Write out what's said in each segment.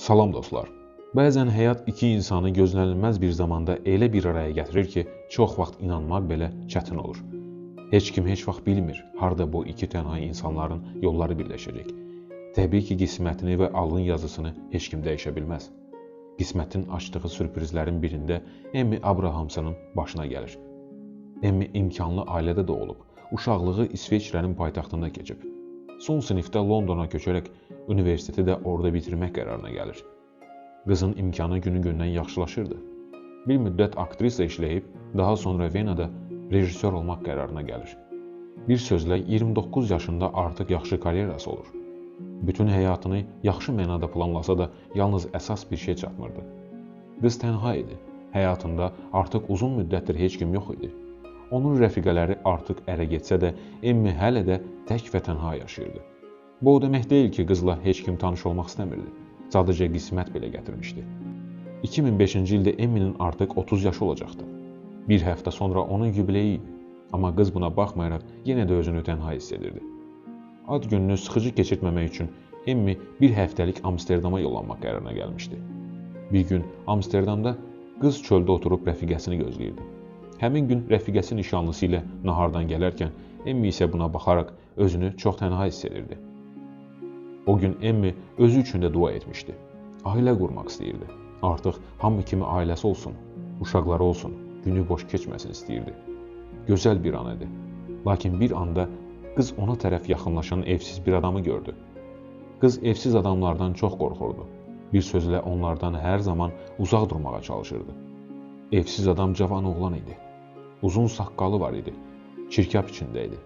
Salam dostlar. Bəzən həyat iki insanı gözlənilməz bir zamanda elə bir araya gətirir ki, çox vaxt inanmaq belə çətin olur. Heç kim heç vaxt bilmir harda bu iki tənha insanların yolları birləşəcək. Təbii ki, qismətini və alın yazısını heç kim dəyişə bilməz. Qismətin açdığı sürprizlərin birində Emmi Abrahamsının başına gəlir. Emmi imkanlı ailədə doğulub, uşaqlığı İsveçrənin paytaxtında keçib. Son sinifdə Londona köçərək universiteti də orada bitirmək qərarına gəlir. Qızın imkanı günü-gündən yaxşılaşırdı. Bir müddət aktrisa işləyib, daha sonra Venada rejissor olmaq qərarına gəlir. Bir sözlə 29 yaşında artıq yaxşı karyerası olur. Bütün həyatını yaxşı mənada planlasa da yalnız əsas bir şey çatmırdı. Qız tənha idi. Həyatında artıq uzun müddətdir heç kim yox idi. Onun rəfiqələri artıq ərə getsə də, Emmi hələ də tək və tənha yaşayırdı. Bu o demək deyil ki, qızla heç kim tanış olmaq istəmirdi. Sadəcə qismət belə gətirmişdi. 2005-ci ildə Emminin artıq 30 yaşı olacaqdı. Bir həftə sonra onun yubileyi idi. Amma qız buna baxmayaraq yenə də özünü tənha hiss edirdi. Ad gününü sıxıcı keçirtməmək üçün Emmi bir həftəlik Amsterdama yollanmaq qərarına gəlmişdi. Bir gün Amsterdamda qız çöldə oturub rəfiqəsini gözləyirdi. Həmin gün rəfiqəsi nişanlısı ilə nahardan gələrkən Emmi isə buna baxaraq özünü çox tənha hiss edirdi. O gün Emmi özü üçün də dua etmişdi. Ailə qurmaq istəyirdi. Artıq hamı kimi ailəsi olsun, uşaqları olsun, günü boş keçməsin istəyirdi. Gözəl bir an idi. Lakin bir anda qız ona tərəf yaxınlaşan evsiz bir adamı gördü. Qız evsiz adamlardan çox qorxurdu. Bir sözlə onlardan hər zaman uzaq durmağa çalışırdı. Evsiz adam cavan oğlan idi. Uzun saqqalı var idi. Çirkab içində idi.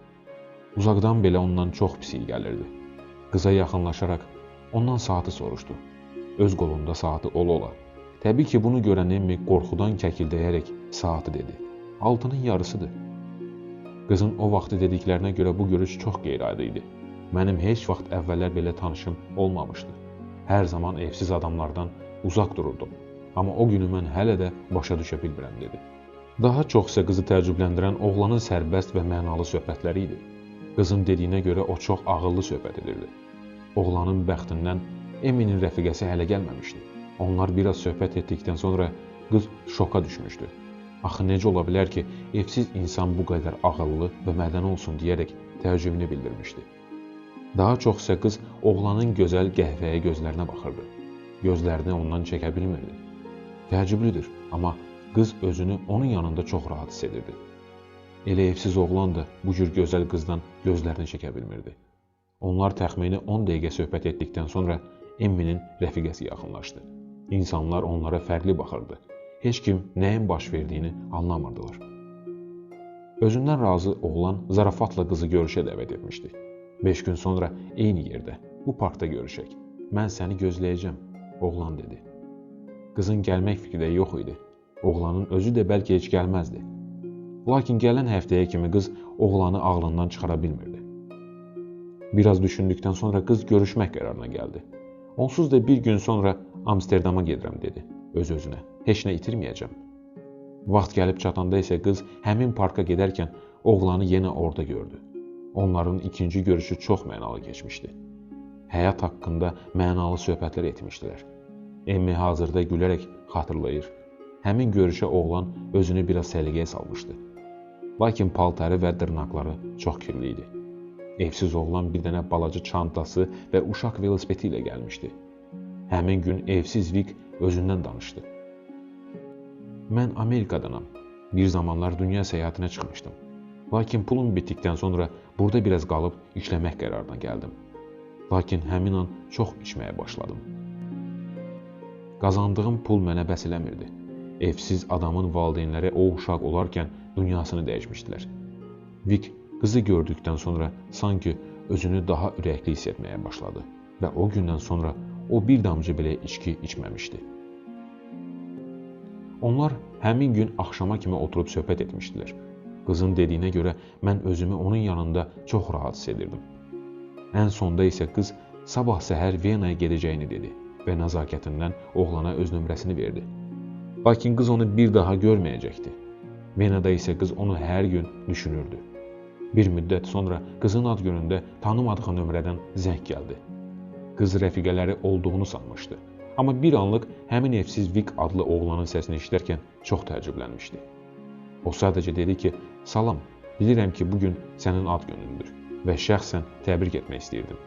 Uzaqdan belə ondan çox pis iyi gəlirdi. Qıza yaxınlaşaraq ondan saatı soruşdu. Öz qolunda saatı ola-ola. Təbii ki, bunu görən Emmi qorxudan kəkildəyərək saatı dedi. Altının yarısıdır. Qızın o vaxtı dediklərinə görə bu görüş çox qeyri-adi idi. Mənim heç vaxt əvvəllər belə tanışım olmamışdı. Hər zaman evsiz adamlardan uzaq dururdum. Amma o günü mən hələ də başa düşə bilmirəm dedi. Daha çox isə qızı təəccübləndirən oğlanın sərbəst və mənalı söhbətləri idi. Qızın dediyinə görə o çox ağıllı söhbət edirdi. Oğlanın bəxtindən Eminin rəfiqəsi hələ gəlməmişdi. Onlar biraz söhbət etdikdən sonra qız şoka düşmüşdü. Axı necə ola bilər ki, evsiz insan bu qədər ağıllı və mədəni olsun deyərək təəccübünü bildirmişdi. Daha çox isə qız oğlanın gözəl qəhvəyə gözlərinə baxırdı. Gözlərini ondan çəkə bilmirdi. Təəccüblüdür, amma qız özünü onun yanında çox rahat hiss edirdi. Elə evsiz oğlan da bu cür gözəl qızdan gözlərini çəkə bilmirdi. Onlar təxmini 10 dəqiqə söhbət etdikdən sonra Emminin rəfiqəsi yaxınlaşdı. İnsanlar onlara fərqli baxırdı. Heç kim nəyin baş verdiyini anlamırdılar. Özündən razı oğlan zarafatla qızı görüşə dəvət etmişdi. 5 gün sonra eyni yerdə, bu parkda görüşək. Mən səni gözləyəcəm, oğlan dedi. Qızın gəlmək fikri də yox idi. Oğlanın özü də bəlkə heç gəlməzdi. Lakin gələn həftəyə kimi qız oğlanı ağlından çıxara bilmirdi. Biraz düşündükdən sonra qız görüşmək qərarına gəldi. Onsuz da bir gün sonra Amsterdama gedirəm dedi öz-özünə. Heç nə itirməyəcəm. Vaxt gəlib çatanda isə qız həmin parka gedərkən oğlanı yenə orada gördü. Onların ikinci görüşü çox mənalı keçmişdi. Həyat haqqında mənalı söhbətlər etmişdilər. Emmi hazırda gülərək xatırlayır. Həmin görüşə oğlan özünü biraz səliqəyə salmışdı. Lakin paltarı və dırnaqları çox kirli idi. Evsiz oğlan bir dənə balaca çantası və uşaq velosipedi ilə gəlmişdi. Həmin gün evsiz Vik özündən danışdı. Mən Amerikadanam. Bir zamanlar dünya səyahətinə çıxmışdım. Lakin pulum bitdikdən sonra burada biraz qalıb işləmək qərarına gəldim. Lakin həmin an çox içməyə başladım. Qazandığım pul mənə bəs eləmirdi. Evsiz adamın valideynləri o uşaq olarkən dünyasını dəyişmişdilər. Vik Qızı gördükdən sonra sanki özünü daha ürəkli hiss etməyə başladı və o gündən sonra o bir damcı belə içki içməmişdi. Onlar həmin gün axşama kimi oturub söhbət etmişdilər. Qızın dediyinə görə mən özümü onun yanında çox rahat hiss edirdim. Ən sonda isə qız sabah səhər Venaya gedəcəyini dedi və nəzakətindən oğlana öz nömrəsini verdi. Lakin qız onu bir daha görməyəcəkdi. Venada isə qız onu hər gün düşünürdü. Bir müddət sonra qızın ad günündə tanımadığı nömrədən zəng gəldi. Qız rəfiqələri olduğunu sanmışdı. Amma bir anlıq həmin evsiz Vic adlı oğlanın səsini eşidərkən çox təəccüblənmişdi. O sadəcə dedi ki, "Salam, bilirəm ki, bu gün sənin ad günündür və şəxsən təbrik etmək istəyirdim."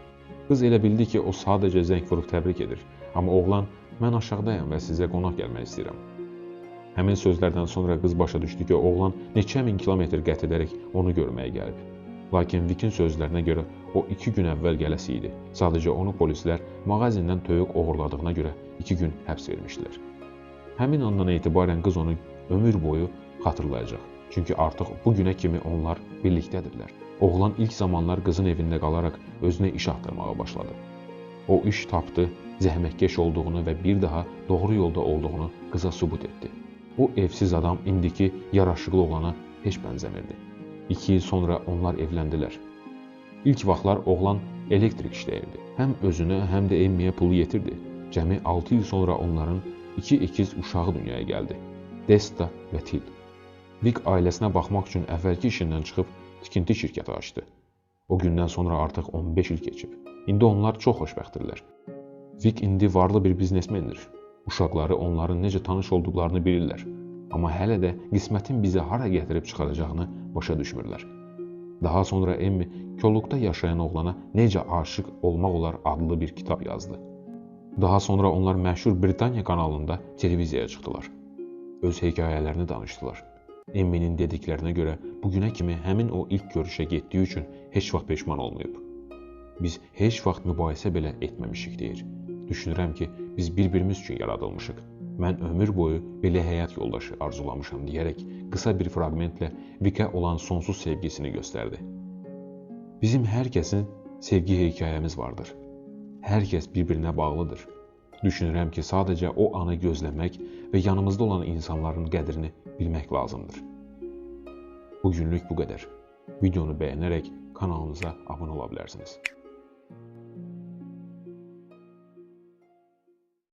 Qız elə bildi ki, o sadəcə zəng vurub təbrik edir, amma oğlan "Mən aşağıdayam və sizə qonaq gəlmək istəyirəm." Həmin sözlərdən sonra qız başa düşdü ki, oğlan neçə min kilometr qət edərək onu görməyə gəlib. Lakin Vikin sözlərinə görə o iki gün əvvəl gələsi idi. Sadəcə onu polislər mağazindən toyuq oğurladığına görə iki gün həbs vermişdilər. Həmin andan etibarən qız onu ömür boyu xatırlayacaq. Çünki artıq bu günə kimi onlar birlikdədirlər. Oğlan ilk zamanlar qızın evində qalaraq özünə iş axtarmağa başladı. O iş tapdı, zəhmətkeş olduğunu və bir daha doğru yolda olduğunu qıza sübut etdi. O evsiz adam indiki yaraşıqlı oğlana heç bənzəmirdi. 2 il sonra onlar evləndilər. İlk vaxtlar oğlan elektrik işləyirdi. Həm özünə, həm də Emmiyə pulu yetirdi. Cəmi 6 il sonra onların iki ikiz uşağı dünyaya gəldi. Desta və Til. Vic ailəsinə baxmaq üçün əvvəlki işindən çıxıb tikinti şirkəti açdı. O gündən sonra artıq 15 il keçib. İndi onlar çox xoşbəxtdirlər. Vic indi varlı bir biznesmendir. Uşaqları onların necə tanış olduqlarını bilirlər. Amma hələ də qismətin bizi hara gətirib çıxaracağını başa düşmürlər. Daha sonra Emmi kolluqda yaşayan oğlana Necə aşiq olmaq olar adlı bir kitab yazdı. Daha sonra onlar məşhur Britaniya kanalında televiziyaya çıxdılar. Öz hekayələrini danışdılar. Emminin dediklərinə görə bu günə kimi həmin o ilk görüşə getdiyi üçün heç vaxt peşman olmayıb. Biz heç vaxt mübahisə belə etməmişik deyir. Düşünürəm ki, biz bir-birimiz üçün yaradılmışıq. Mən ömür boyu belə həyat yoldaşı arzulamışam deyərək qısa bir fraqmentlə Vikə olan sonsuz sevgisini göstərdi. Bizim hər kəsin sevgi hekayəmiz vardır. Hər kəs bir-birinə bağlıdır. Düşünürəm ki, sadəcə o anı gözləmək və yanımızda olan insanların qədrini bilmək lazımdır. Bu günlük bu qədər. Videonu bəyənərək kanalımıza abunə ola bilərsiniz.